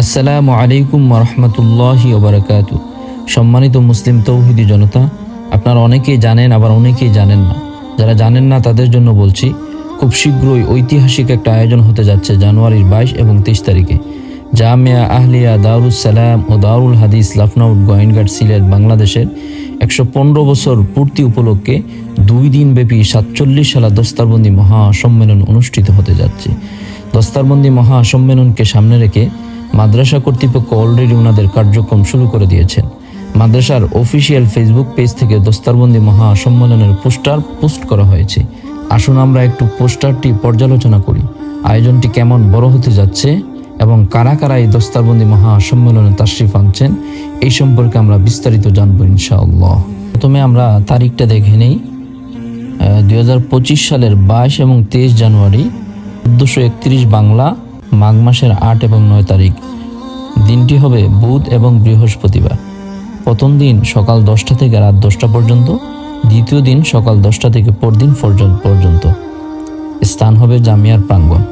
আসসালামু আলাইকুম রহমতুল্লাহি ওবরাকাত সম্মানিত মুসলিম তৌহিদি জনতা, আপনারা অনেকেই জানেন, আবার অনেকেই জানেন না। যারা জানেন না, তাদের জন্য বলছি, খুব শীঘ্রই ঐতিহাসিক একটা আয়োজন হতে যাচ্ছে জানুয়ারির বাইশ এবং তেইশ তারিখে। জামিয়া আহলিয়া দারুস সালাম ও দারুল হাদিস লাফনাউট গোয়েনঘাট সিলেট, বাংলাদেশের একশো পনেরো বছর পূর্তি উপলক্ষে দুই দিন ব্যাপী সাতচল্লিশ সালা দস্তারবন্দি মহা সম্মেলন অনুষ্ঠিত হতে যাচ্ছে। দস্তারবন্দি মহাসম্মেলনকে সামনে রেখে মাদ্রাসা কর্তৃপক্ষ অলরেডি ওনাদের কার্যক্রম শুরু করে দিয়েছেন। মাদ্রাসার অফিসিয়াল ফেসবুক পেজ থেকে দস্তারবন্দি মহা সম্মেলনের পোস্টার পোস্ট করা হয়েছে। আসুন আমরা একটু পোস্টারটি পর্যালোচনা করি। আয়োজনটি কেমন বড় হতে যাচ্ছে এবং কারা কারা এই দস্তারবন্দি মহা সম্মেলনে তাশরিফ আনছেন, এই সম্পর্কে আমরা বিস্তারিত জানব ইনশাআল্লাহ। প্রথমে আমরা তারিখটা দেখে নেই। দু হাজার পঁচিশ সালের বাইশ এবং তেইশ জানুয়ারি, চোদ্দোশো একত্রিশ বাংলা মাঘ মাসের আট এবং নয় তারিখ। দিনটি হবে বুধ এবং বৃহস্পতিবার। প্রথম দিন সকাল দশটা থেকে রাত দশটা পর্যন্ত, দ্বিতীয় দিন সকাল দশটা থেকে পরদিন পর্যন্ত পর্যন্ত। স্থান হবে জামিয়ার প্রাঙ্গণ।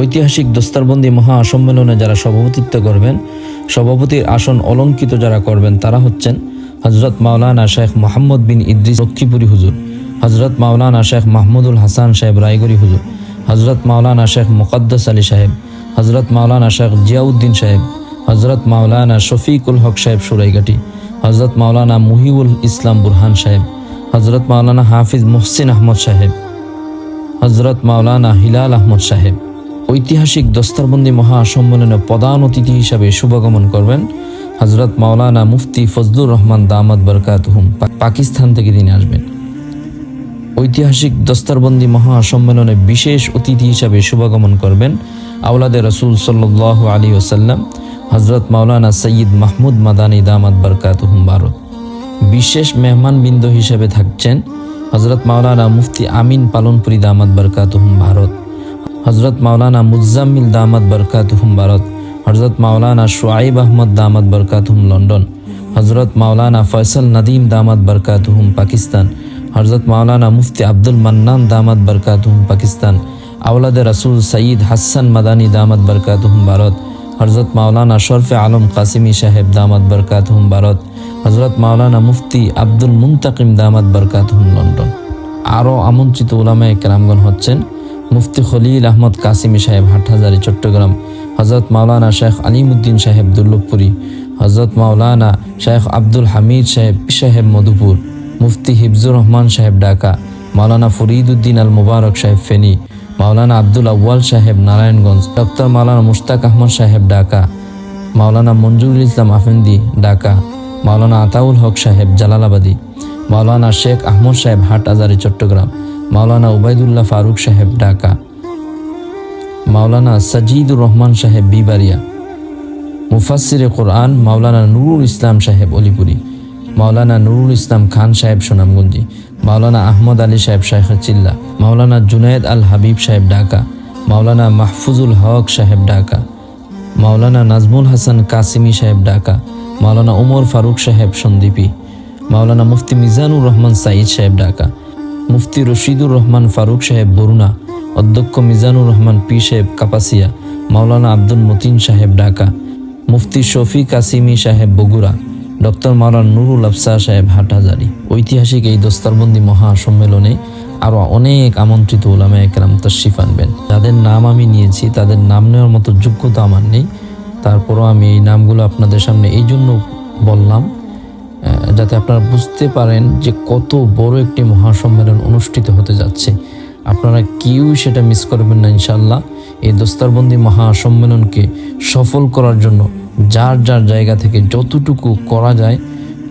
ঐতিহাসিক দস্তারবন্দি মহা সম্মেলনে যারা সভাপতিত্ব করবেন, সভাপতির আসন অলঙ্কিত যারা করবেন, তারা হচ্ছেন হজরত মাওলানা শেখ মোহাম্মদ বিন ইদ্রিস লক্ষ্মীপুরি হুজুর হজরত মাওলানা শেখ মাহমুদুল হাসান সাহেব রায়গরি হুজুর হজরত মাওলানা শেখ মুকদ্দাস আলী সাহেব হজরত মাওলানা শেখ জিয়াউদ্দিন সাহেব হজরত মাওলানা শফিকুল হক সাহেব সুরাইগাটি হজরত মাওলানা মুহিবুল ইসলাম বুরহান সাহেব হজরত মাওলানা হাফিজ মোহসিন আহমদ সাহেব হজরত মাওলানা হিলাল আহমদ সাহেব। ঐতিহাসিক দস্তারবন্দি মহাসম্মেলনে প্রধান অতিথি হিসাবে শুভাগমন করবেন হজরত মাওলানা মুফতি ফজলুর রহমান দামাদ বরকাত হুম পাকিস্তান থেকে তিনি আসবেন। ঐতিহাসিক দস্তারবন্দি মহাসম্মেলনে বিশেষ অতিথি হিসাবে শুভাগমন করবেন আওলাদে রসুল সাল্লাহ আলী ওসাল্লাম হজরত মাওলানা সঈদ মাহমুদ মাদানী দামাদ বরকাত ভারত বিশেষ মেহমানবৃন্দ হিসেবে থাকছেন হজরত মাওলানা মুফতি আমিন পালনপুরি দামাদ বরকাত ভারত হজরত মাওলানা মুজাম্মিল দামাদ বরকাত ভারত হজরত মাওলানা শোয়াইব আহমদ দামাদ বরকাত হুম লন্ডন হজরত মাওলানা ফয়সল নদীম দামাদ বরকাত পাকিস্তান হজরত মাওলানা মুফতি আব্দুল মান্নান দামাদ বরকাত পাকিস্তান আওলাদে রসুল সঈদ হাসান মাদানী বরকাত হুম ভারত হজরত মাওলানা শরফে আলম কাসিমি সাহেব দামাদ বরকাত হুম ভারত হজরত মাওলানা মুফতি আব্দুল মুন্তাকিম দামাদ বরকাত হুম লন্ডন। আরও আমন্ত্রিত ওলামায় কেরামগণ হচ্ছেন মুফতি খলিল আহমদ কাসিমি সাহেব, হাটহাজারি, চট্টগ্রাম হজরত মাওলানা শেখ আলিমুদ্দিন সাহেব, দুর্লভপুরি হজরত মাওলানা শেখ আব্দুল হামিদ সাহেব সাহেব মধুপুর, মুফতি হিফজুর রহমান সাহেব, ঢাকা, মাওলানা ফরিদুদ্দিন আল মুবারক সাহেব, ফেনী মাওলানা আব্দুল আউ্য়াল সাহেব, নারায়ণগঞ্জ। ডক্টর মাওলানা মুশতাক আহমদ সাহেব, ঢাকা। মাওলানা মঞ্জুরুল ইসলাম আফেন্দি, ঢাকা। মাওলানা আতাউল হক সাহেব, জালালাবাদী। মাওলানা শেখ আহমদ সাহেব, হাট আজারি, চট্টগ্রাম। মাওলানা উবাইদুল্লাহ ফারুক সাহেব, ঢাকা। মাওলানা সাজিদুর রহমান সাহেব বিবারিয়া মুফাসিরে কোরআন, মাওলানা নুরুল ইসলাম সাহেব, অলিপুরি। মাওলানা নুরুল ইসলাম খান সাহেব, সুনামগঞ্জি। মাওলানা আহমদ আলী সাহেব শাহেখ চিল্লা, মাওলানা জুনায়েদ আল হাবিব সাহেব ঢাকা, মাওলানা মাহফুজুল হক সাহেব ঢাকা, মাওলানা নাজমুল হাসান কাসিমি সাহেব ঢাকা, মাওলানা উমর ফারুক সাহেব সন্দীপী মাওলানা মুফতি মিজানুর রহমান সাইদ সাহেব ঢাকা, মুফতি রশিদুর রহমান ফারুক সাহেব বরুণা, অধ্যক্ষ মিজানুর রহমান পি সাহেব কাপাসিয়া, মাওলানা আব্দুল মতিন সাহেব ঢাকা, মুফতি শফি কাসিমি সাহেব বগুড়া ডক্টর মারান নুরুল আফসা সাহেব হাটহাজারি। ঐতিহাসিক এই দস্তারবন্দি মহা সম্মেলনে আরও অনেক আমন্ত্রিত ওলামা একরাম তশরিফ আনবেন। যাদের নাম আমি নিয়েছি, তাদের নাম নেওয়ার মতো যোগ্যতা আমার নেই। তারপরও আমি এই নামগুলো আপনাদের সামনে এই জন্য বললাম যাতে আপনারা বুঝতে পারেন যে কত বড় একটি মহাসম্মেলন অনুষ্ঠিত হতে যাচ্ছে। আপনারা কেউ সেটা মিস করবেন না ইনশাল্লাহ এই দস্তারবন্দি মহাসম্মেলনকে সফল করার জন্য যার যার জায়গা থেকে যতটুকু করা যায়,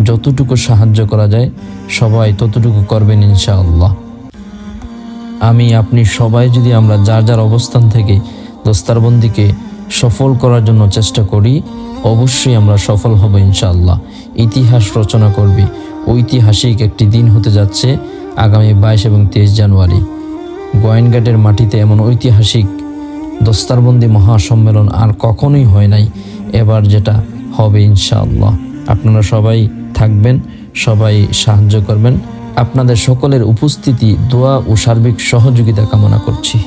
যতটুকু সাহায্য করা যায়, সবাই ততটুকু করবেন ইনশাআল্লাহ। আমি, আপনি সবাই যদি আমরা যার যার অবস্থান থেকে দস্তারবন্দিকে সফল করার জন্য চেষ্টা করি, অবশ্যই আমরা সফল হব ইনশাআল্লাহ। ইতিহাস রচনা করবে। ঐতিহাসিক একটি দিন হতে যাচ্ছে আগামী বাইশ এবং তেইশ জানুয়ারি। গোয়েনঘাটের মাটিতে এমন ঐতিহাসিক দস্তারবন্দি মহাসম্মেলন আর কখনোই হয় নাই। এবার যেটা হবে ইনশাআল্লাহ। আপনারা সবাই থাকবেন, সবাই সাহায্য করবেন। আপনাদের সকলের উপস্থিতি, দোয়া ও সার্বিক সহযোগিতা কামনা করছি।